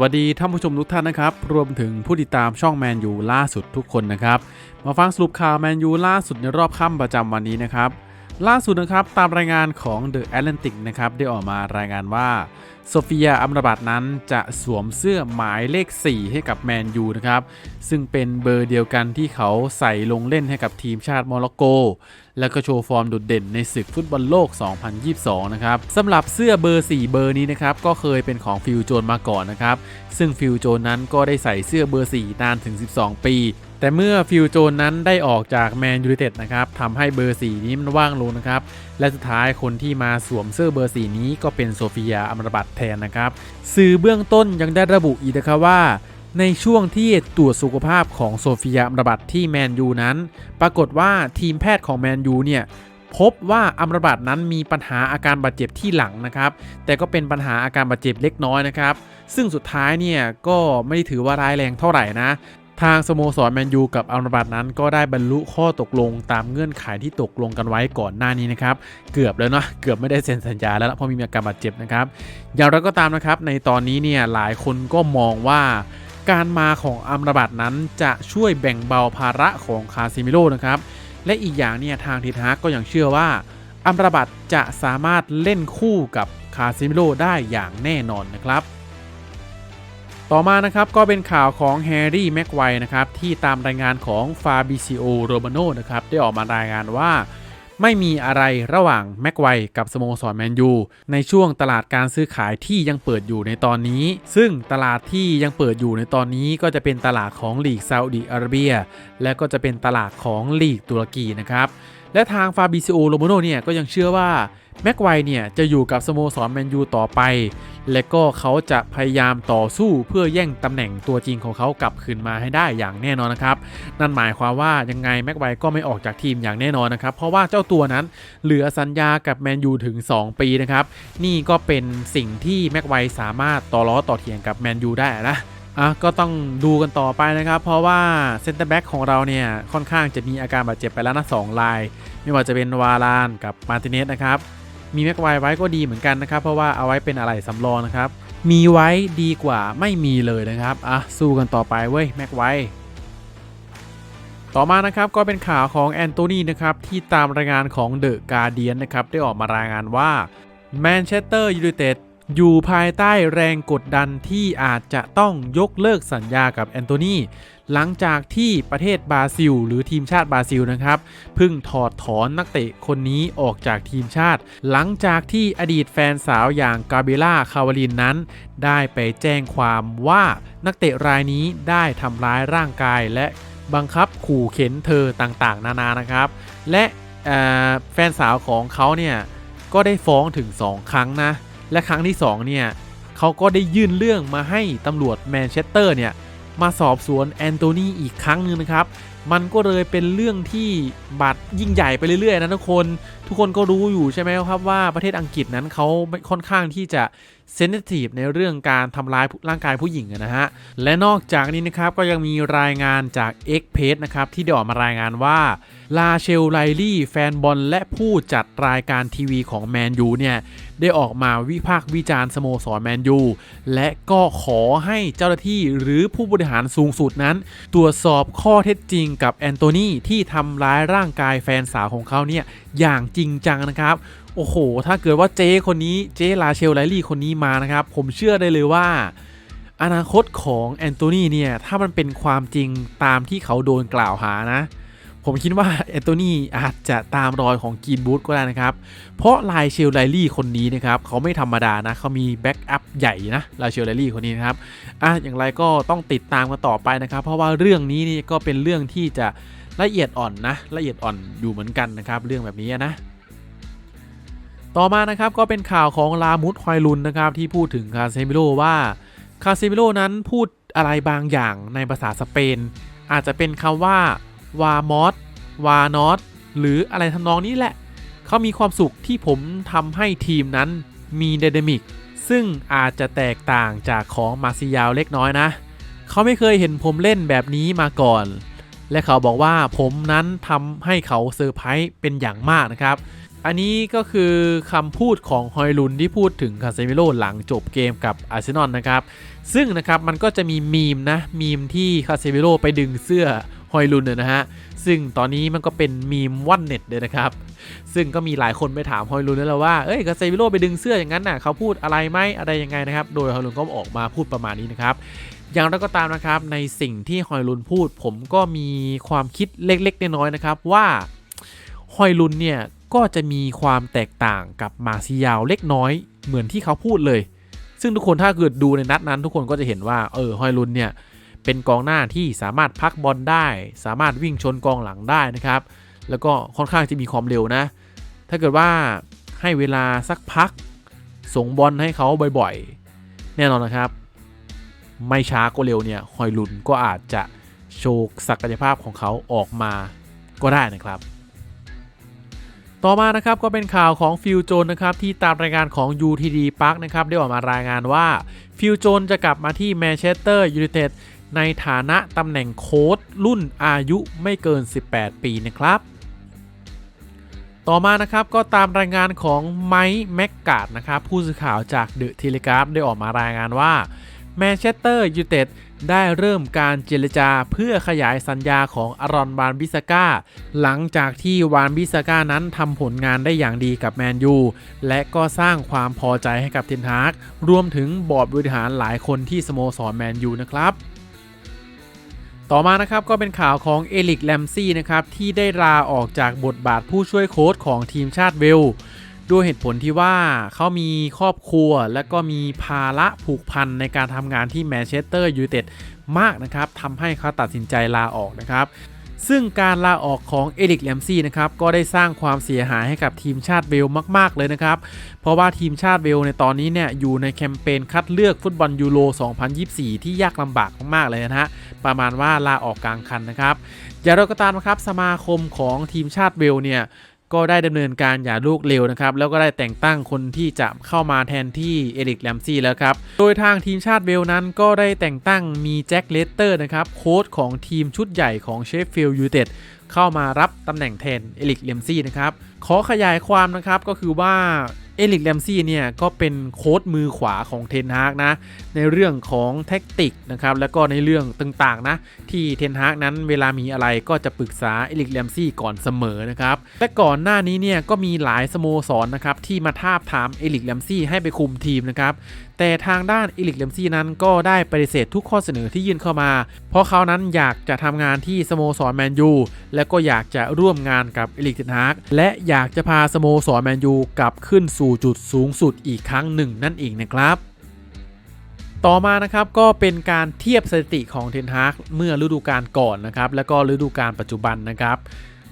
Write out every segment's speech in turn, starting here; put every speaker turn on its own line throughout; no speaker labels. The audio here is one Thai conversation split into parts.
วัสดีท่านผู้ชมทุกท่านนะครับ รวมถึงผู้ติดตามช่องแมนยูล่าสุดทุกคนนะครับ มาฟังสรุปข่าวแมนยูล่าสุดในรอบค่ำประจำวันนี้นะครับ ล่าสุดนะครับตามรายงานของ The Atlantic นะครับได้ออกมารายงานว่าโซฟียาอัมราบัตนั้นจะสวมเสื้อหมายเลข 4 ให้กับแมนยูนะครับซึ่งเป็นเบอร์เดียวกันที่เขาใส่ลงเล่นให้กับทีมชาติโมร็อกโก แล้วก็โชว์ฟอร์มโดดเด่นในศึกฟุตบอลโลก 2022 นะครับสำหรับเสื้อเบอร์ 4 เบอร์นี้นะครับก็เคยเป็นของฟิลโจนมาก่อนนะครับซึ่งฟิลโจนนั้นก็ได้ใส่เสื้อเบอร์ 4 นานถึง 12 ปี แต่เมื่อฟิลโจนนั้นได้ออกจากแมนยู i นเต็ดนะครับทำให้เบอร์ 4 นี้มันว่างลงนะครับ และสุดท้ายคนที่มาสวมเสื้อเบอร์ 4 นี้ก็เป็นโซฟียาอัมรบัตแทนนะครับ สื่อเบื้องต้นยังได้ระบุอีกนะครับว่า ในช่วงที่ตรวจสุขภาพของโซฟียาอัมรบัตที่แมนยูนั้น ปรากฏว่าทีมแพทย์ของแมนยูเนี่ยพบว่าอัมรบัตนั้นมีปัญหาอาการบาดเจ็บที่หลังนะครับ แต่ก็เป็นปัญหาอาการบาดเจ็บเล็กน้อยนะครับ ซึ่งสุดท้ายเนี่ยก็ไม่ได้ถือว่าร้ายแรงเท่าไหร่นะ ทางสโมสรแมนยูกับอัมราบัตนั้นก็ได้บรรลุข้อตกลงตามเงื่อนไขที่ตกลงกันไว้ก่อนหน้านี้นะครับ เกือบแล้วเนาะเกือบไม่ได้เซ็นสัญญาแล้วเพราะมีอาการบาดเจ็บนะครับอย่างไรก็ตามนะครับ ในตอนนี้เนี่ยหลายคนก็มองว่าการมาของอัมรบัตนั้นจะช่วยแบ่งเบาภาระของคาซิมิโร่นะครับ และอีกอย่างเนี่ยทางทีทฮากก็ยังเชื่อว่าอัมรบัตจะสามารถเล่นคู่กับคาซิมิโร่ได้อย่างแน่นอนนะครับ ต่อมานะครับก็เป็นข่าวของแฮร์รี่แม็กไวนะครับที่ตามรายงานของฟาบิซิโอโรมาโนนะครับได้ออกมารายงานว่า ไม่มีอะไรระหว่างแม็กไวกับสโมสรแมนยูในช่วงตลาดการซื้อขายที่ยังเปิดอยู่ในตอนนี้ ซึ่งตลาดที่ยังเปิดอยู่ในตอนนี้ก็จะเป็นตลาดของลีกซาอุดิอาระเบีย และก็จะเป็นตลาดของลีกตุรกีนะครับและทางฟาบิซิโอโรโมโนเนี่ยก็ยังเชื่อว่าแม็กไวเนี่ยจะอยู่กับสโมสรแมนยูต่อไป และก็เขาจะพยายามต่อสู้เพื่อแย่งตำแหน่งตัวจริงของเขากลับคืนมาให้ได้อย่างแน่นอนนะครับ นั่นหมายความว่ายังไงแม็กไวก็ไม่ออกจากทีมอย่างแน่นอนนะครับ เพราะว่าเจ้าตัวนั้นเหลือสัญญากับแมนยูถึง 2 ปีนะครับ นี่ก็เป็นสิ่งที่แม็กไวสามารถต่อล้อต่อเถียงกับแมนยูได้นะอะก็ต้องดูกันต่อไปนะครับ เพราะว่าเซนเตอร์แบ็กของเราเนี่ยค่อนข้างจะมีอาการบาดเจ็บไปแล้วนะสองราย ไม่ว่าจะเป็นวาลานกับมาร์ติเนสนะครับ มีแม็กไวไว้ก็ดีเหมือนกันนะครับ เพราะว่าเอาไว้เป็นอะไรสำรองนะครับ มีไว้ดีกว่าไม่มีเลยนะครับอะสู้กันต่อไปเว้ยแม็กไวต่อมานะครับก็เป็นข่าวของแอนโทนีนะครับที่ตามรายงานของเดอะการเดียนนะครับได้ออกมารายงานว่าแมนเชสเตอร์ยูไนเต็ดอยู่ภายใต้แรงกดดันที่อาจจะต้องยกเลิกสัญญากับแอนโทนี หลังจากที่ประเทศบราซิล หรือทีมชาติบราซิลนะครับเพิ่งถอดถอนนักเตะคนนี้ออกจากทีมชาติ หลังจากที่อดีตแฟนสาวอย่างกาเบล่าคาวาลินนั้น ได้ไปแจ้งความว่านักเตะรายนี้ได้ทำร้ายร่างกายและบังคับขู่เข็นเธอต่างๆ นานานะครับ และแฟนสาวของเขาเนี่ยก็ได้ฟ้องถึง 2 ครั้งนะ และครั้งที่ 2 เนี่ยเขาก็ได้ยื่นเรื่องมาให้ตำรวจแมนเชสเตอร์เนี่ย มาสอบสวนแอนโทนีอีกครั้งหนึ่งนะครับ มันก็เลยเป็นเรื่องที่บาดยิ่งใหญ่ไปเรื่อยๆนะทุกคน ทุกคนก็รู้อยู่ใช่ไหมครับว่าประเทศอังกฤษนั้นเขาค่อนข้างที่จะ เซนซิทีฟในเรื่องการทำร้ายร่างกายผู้หญิงนะฮะ และนอกจากนี้นะครับก็ยังมีรายงานจาก X p a g e นะครับที่ได้ออกมารายงานว่าลาเชลไลลี่แฟนบอลและผู้จัดรายการทีวีของแมนยูเนี่ย ได้ออกมาวิพากษ์วิจารณ์สโมสรแมนยู และก็ขอให้เจ้าหน้าที่หรือผู้บริหารสูงสุดนั้น ตรวจสอบข้อเท็จจริงกับแอนโทนีที่ทำร้ายร่างกายแฟนสาวของเขาเนี่ย อย่างจริงจังนะครับ โอ้โห ถ้าเกิดว่าเจ๊คนนี้เจ๊ลาเชลไลลี่คนนี้มานะครับ ผมเชื่อได้เลยว่า อนาคตของแอนโทนีเนี่ย ถ้ามันเป็นความจริงตามที่เขาโดนกล่าวหานะ ผมคิดว่าแอนโทนีอาจจะตามรอยของกีนบูธก็ได้นะครับ เพราะลายเชลไลลี่คนนี้นะครับ เขาไม่ธรรมดานะ เขามีแบ็กอัพใหญ่นะลายเชลไลลี่คนนี้นะครับอะอย่างไรก็ต้องติดตามกันต่อไปนะครับ เพราะว่าเรื่องนี้นี่ก็เป็นเรื่องที่จะละเอียดอ่อนนะละเอียดอ่อนอยู่เหมือนกันนะครับ เรื่องแบบนี้นะ ต่อมานะครับก็เป็นข่าวของลามุดฮอยลุนนะครับที่พูดถึงคาเซมิโลว่าคาเซมิโลนั้นพูดอะไรบางอย่างในภาษาสเปน อาจจะเป็นคำว่าวามอสวานอสหรืออะไรทำนองนี้แหละ เขามีความสุขที่ผมทำให้ทีมนั้นมีไดนมิกซึ่งอาจจะแตกต่างจากของมาซิยาวเล็กน้อยนะ เขาไม่เคยเห็นผมเล่นแบบนี้มาก่อน และเขาบอกว่าผมนั้นทำให้เขาเซอร์ไพรส์เป็นอย่างมากนะครับ อันนี้ก็คือคำพูดของฮอยลุนที่พูดถึงคาเซมิโร่หลังจบเกมกับอาร์เซนอลนะครับ ซึ่งนะครับมันก็จะมีมีมนะมีมที่คาเซมิโร่ไปดึงเสื้อฮอยลุนเนี่ยนะฮะ ซึ่งตอนนี้มันก็เป็นมีมว่อนเน็ตเลยนะครับ ซึ่งก็มีหลายคนไปถามฮอยลุนแล้วว่า เอ้ยคาเซมิโร่ไปดึงเสื้ออย่างนั้นน่ะเขาพูดอะไรไหมอะไรยังไงนะครับ โดยฮอยลุนก็ออกมาพูดประมาณนี้นะครับ อย่างไรก็ตามนะครับ ในสิ่งที่ฮอยลุนพูด ผมก็มีความคิดเล็กๆน้อยๆนะครับว่าฮอยลุนเนี่ย ก็จะมีความแตกต่างกับมาซิยาวเล็กน้อยเหมือนที่เขาพูดเลย ซึ่งทุกคนถ้าเกิดดูในนัดนั้น ทุกคนก็จะเห็นว่าเออฮอยลุนเนี่ยเป็นกองหน้าที่สามารถพักบอลได้ สามารถวิ่งชนกองหลังได้นะครับ แล้วก็ค่อนข้างจะมีความเร็วนะ ถ้าเกิดว่าให้เวลาสักพัก ส่งบอลให้เขาบ่อยๆ แน่นอนนะครับ ไม่ช้าก็เร็วเนี่ยฮอยลุนก็อาจจะโชว์ศักยภาพของเขาออกมาก็ได้นะครับ ต่อมานะครับก็เป็นข่าวของฟิลโจนนะครับที่ตามรายงานของ UTD Park นะครับได้ออกมารายงานว่าฟิลโจนจะกลับมาที่แมนเชสเตอร์ยูไนเต็ดในฐานะตำแหน่งโค้ชรุ่นอายุไม่เกิน 18 ปีนะครับ ต่อมานะครับก็ตามรายงานของไมค์แม็กกาดนะครับผู้สื่อข่าวจากเดอะเทเลกราฟได้ออกมารายงานว่า แมนเชสเตอร์ยูไนเต็ดได้เริ่มการเจรจาเพื่อขยายสัญญาของอารอนวานบิสก้า หลังจากที่วานบิสก้านั้นทำผลงานได้อย่างดีกับแมนยู และก็สร้างความพอใจให้กับเทนฮากรวมถึงบอร์ดบริหารหลายคนที่สโมสรแมนยูนะครับต่อมานะครับก็เป็นข่าวของเอลิกแลมซี่นะครับที่ได้ลาออกจากบทบาทผู้ช่วยโค้ชของทีมชาติเวล ด้วยเหตุผลที่ว่าเขามีครอบครัว และก็มีภาระผูกพันในการทำงานที่แมนเชสเตอร์ยูไนเต็ดมากนะครับทำให้เขาตัดสินใจลาออกนะครับซึ่งการลาออกของเอริกแลมซี่นะครับก็ได้สร้างความเสียหายให้กับทีมชาติเวลมาก ๆ เลยนะครับ เพราะว่าทีมชาติเวลในตอนนี้เนี่ยอยู่ในแคมเปญคัดเลือกฟุตบอลยูโร 2024 ที่ยากลำบากมากๆเลยนะฮะประมาณว่าลาออกกลางคันนะครับอย่างไรก็ตามนะครับสมาคมของทีมชาติเวลเนี่ย ก็ได้ดำเนินการหย่าลูกเร็วนะครับ แล้วก็ได้แต่งตั้งคนที่จะเข้ามาแทนที่เอริกแลมซี่แล้วครับ โดยทางทีมชาติเวลนั้นก็ได้แต่งตั้งมีแจ็คเลสเตอร์นะครับโค้ชของทีมชุดใหญ่ของเชฟฟิลด์ยูไนเต็ดเข้ามารับตำแหน่งแทนเอริกแลมซี่นะครับ ขอขยายความนะครับก็คือว่า เอริกแลมซี่เนี่ยก็เป็นโค้ชมือขวาของเทนฮากนะในเรื่องของแท็กติกนะครับแล้วก็ในเรื่องต่างๆนะที่เทนฮากนั้นเวลามีอะไรก็จะปรึกษาเอลิกแลมซี่ก่อนเสมอนะครับและก่อนหน้านี้เนี่ยก็มีหลายสโมสรนะครับที่มาทาบทามเอลิกแลมซี่ให้ไปคุมทีมนะครับแต่ทางด้านเอลิกแลมซี่นั้นก็ได้ปฏิเสธทุกข้อเสนอที่ยื่นเข้ามา เพราะเขานั้นอยากจะทำงานที่สโมสรแมนยูและก็อยากจะร่วมงานกับเอลิกเทนฮากและอยากจะพาสโมสรแมนยูกลับขึ้นสู่จุดสูงสุดอีกครั้งหนึ่งนั่นเองนะครับ ต่อมานะครับก็เป็นการเทียบสถิติของเทนฮากเมื่อฤดูกาลก่อนนะครับแล้วก็ฤดูกาลปัจจุบันนะครับ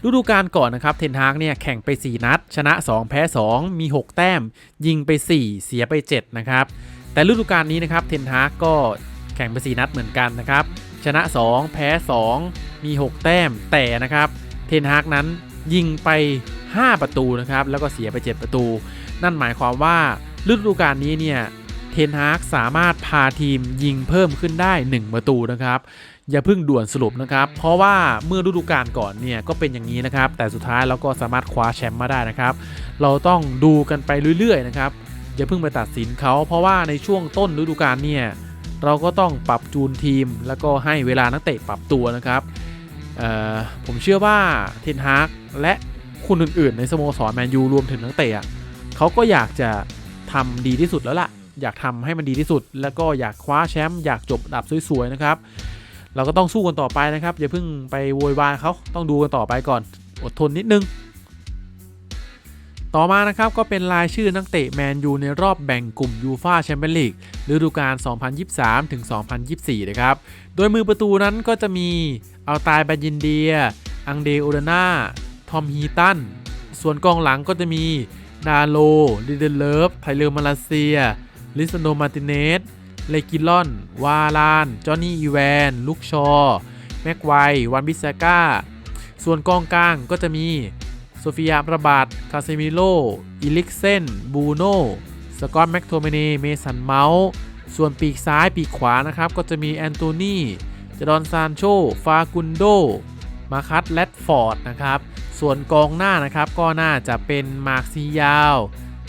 ฤดูกาลก่อนนะครับเทนฮากเนี่ยแข่งไป 4 นัด ชนะ 2 แพ้ 2 มี 6 แต้ม ยิงไป 4 เสียไป 7 นะครับ แต่ฤดูกาลนี้นะครับเทนฮากก็แข่งไป 4 นัดเหมือนกันนะครับ ชนะ 2 แพ้ 2 มี 6 แต้ม แต่นะครับเทนฮากนั้นยิงไป 5 ประตูนะครับ แล้วก็เสียไป 7 ประตู นั่นหมายความว่าฤดูกาลนี้เนี่ยเทนฮากสามารถพาทีมยิงเพิ่มขึ้นได้ 1 ประตูนะครับ อย่าเพิ่งด่วนสรุปนะครับ เพราะว่าเมื่อฤดูกาลก่อนเนี่ยก็เป็นอย่างนี้นะครับ แต่สุดท้ายเราก็สามารถคว้าแชมป์มาได้นะครับ เราต้องดูกันไปเรื่อยๆนะครับ อย่าเพิ่งไปตัดสินเขา เพราะว่าในช่วงต้นฤดูกาลเนี่ยเราก็ต้องปรับจูนทีม แล้วก็ให้เวลานักเตะปรับตัวนะครับผมเชื่อว่าเทนฮากและคนอื่นๆ ในสโมสรแมนยูรวมถึงนักเตะ เขาก็อยากจะทำดีที่สุดแล้วล่ะ อยากทำให้มันดีที่สุด แล้วก็อยากคว้าแชมป์อยากจบดับสวยๆนะครับ เราก็ต้องสู้กันต่อไปนะครับอย่าเพิ่งไปโวยวายเขาต้องดูกันต่อไปก่อน อดทนนิดนึง ต่อมานะครับก็เป็นรายชื่อนักเตะแมนยูในรอบแบ่งกลุ่มยูฟาแชมเปี้ยนลีกฤดูกาล 2023 ถึง 2024 นะครับ โดยมือประตูนั้นก็จะมีอัลตายบายินเดีย อังเดโอราน่า ทอมฮีตัน ส่วนกองหลังก็จะมี ดาโลลิเดเลิฟ ไทเลอร์มาลาเซีย ลิซโนมาติเนส เลกิลอน วาลาน จอห์นนี่อีแวน ลุกชอ แม็กไว วันบิซาก้า ส่วนกองกลางก็จะมี โซฟิยาประบาดคาเซมิโล อิลิกเซน บูโน สกอตแม็กโทเมเน เมสันเมาส์ส่วนปีกซ้ายปีกขวานะครับ ก็จะมีแอนโทนีจดอนซานโช ฟากุนโด มาคัสแลดฟอร์ดนะครับ ส่วนกองหน้านะครับก็น่าจะเป็นมาร์คซิยาว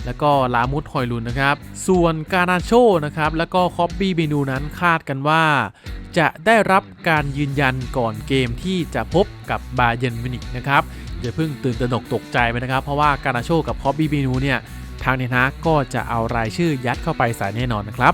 แล้วก็ลามุดฮอยลุนนะครับ ส่วนกานาโชนะครับแล้วก็คอบบี้เบนูนั้นคาดกันว่า จะได้รับการยืนยันก่อนเกมที่จะพบกับบาเยนมินิกนะครับอย่าเพิ่งตื่นตระหนกตกใจไปนะครับ เพราะว่ากานาโชกับคอบบี้เบนูเนี่ยทางเนนาก็จะเอารายชื่อยัดเข้าไปใส่แน่นอนนะครับ